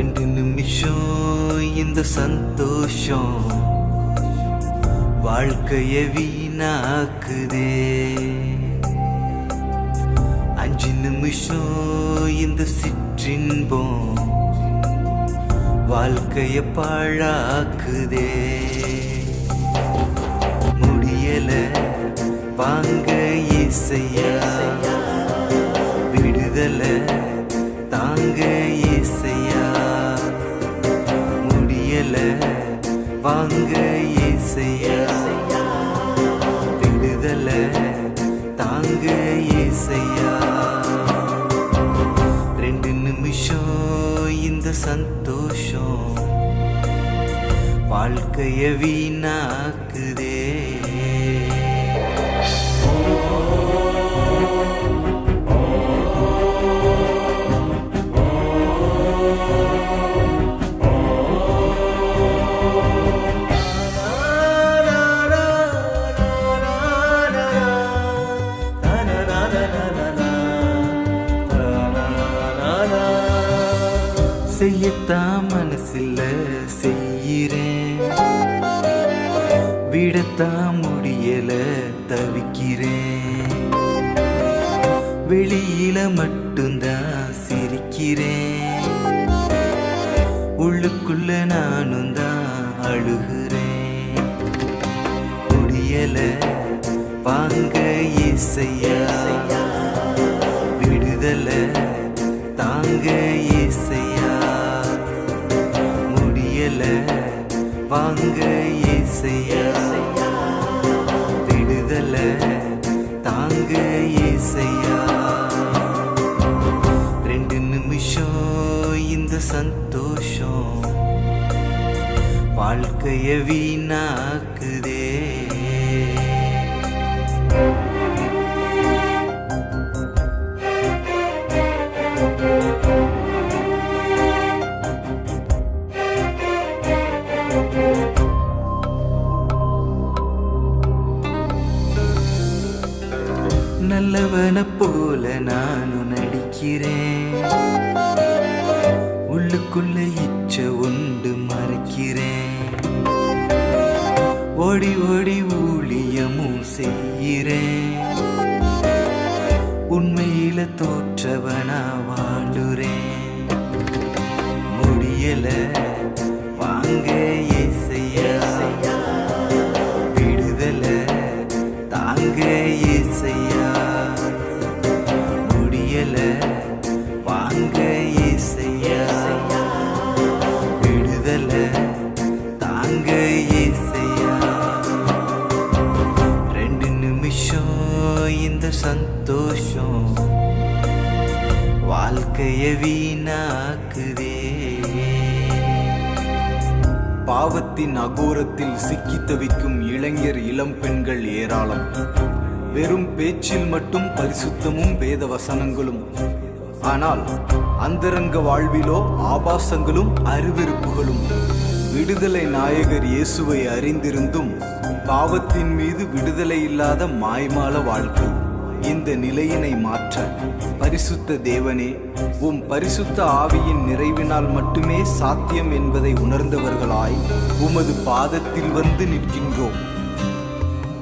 ரெண்டு நிமிஷம் இந்த சந்தோஷம் வாழ்க்கைய வீணாக்குதே. அஞ்சு நிமிஷம் இந்த சிற்றின்பம் வாழ்க்கைய பாழாக்குதே. முடியல வாங்க இசையா. வாங்க இசையா? விடுதலை தாங்க இசையா? ரெண்டு நிமிஷம் இந்த சந்தோஷம் வாழ்க்கைய வீணாக்குதே. செய்யத்தான் மனசில்ல செய்கிறேன் விடத்தான் முடியல தவிக்கிறேன் வெளியில மட்டும்தான் சிரிக்கிறேன் உள்ளுக்குள்ள நானும் தான் அழுகிறேன் முடியல வாங்க இசையா. விடுதலை தாங்க வாங்க இசையா விடுதலை தாங்க இசையா ரெண்டு நிமிஷம் இந்த சந்தோஷம். வாழ்க்கைய வீணாக்குதே. நல்லவன போல நானும் நடிக்கிறேன். உள்ளுக்குள்ள இச்ச உண்டு மறைக்கிறேன். ஓடி ஓடி ஊழியமும் செய்கிறேன். உண்மையில தோற்றவனா வாழுறேன். முடியல. தாங்க இசையா? முடியல வாங்க இசையா? விடுதல தாங்க இசையா? ரெண்டு நிமிஷம் இந்த சந்தோஷம் வாழ்க்கைய வீணாக்குதே. பாவத்தின் அகோரத்தில் சிக்கி தவிக்கும் இளைஞர் இளம் பெண்கள் ஏராளம். வெறும் பேச்சில் மட்டும் பரிசுத்தமும் வேத வசனங்களும். ஆனால் அந்தரங்க வாழ்விலோ ஆபாசங்களும் அருவெருப்புகளும். விடுதலை நாயகர் இயேசுவை அறிந்திருந்தும் பாவத்தின் மீது விடுதலை இல்லாத மாய்மால வாழ்க்கை. இந்த நிலையினை மாற்ற பரிசுத்த தேவனே உம் பரிசுத்த ஆவியின் நிறைவினால் மட்டுமே சாத்தியம் என்பதை உணர்ந்தவர்களாய் உமது பாதத்தில் வந்து நிற்கின்றோம்.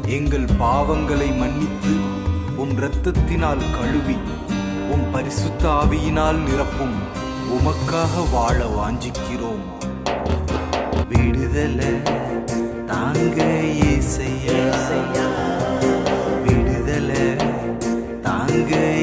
எங்கள் பாவங்களை மன்னித்து உம் இரத்தத்தினால் கழுவி உம் பரிசுத்த ஆவியினால் நிரப்பும் உமக்காக வாழ வாஞ்சிக்கிறோம். விடுதலை தாங்க இசையா gay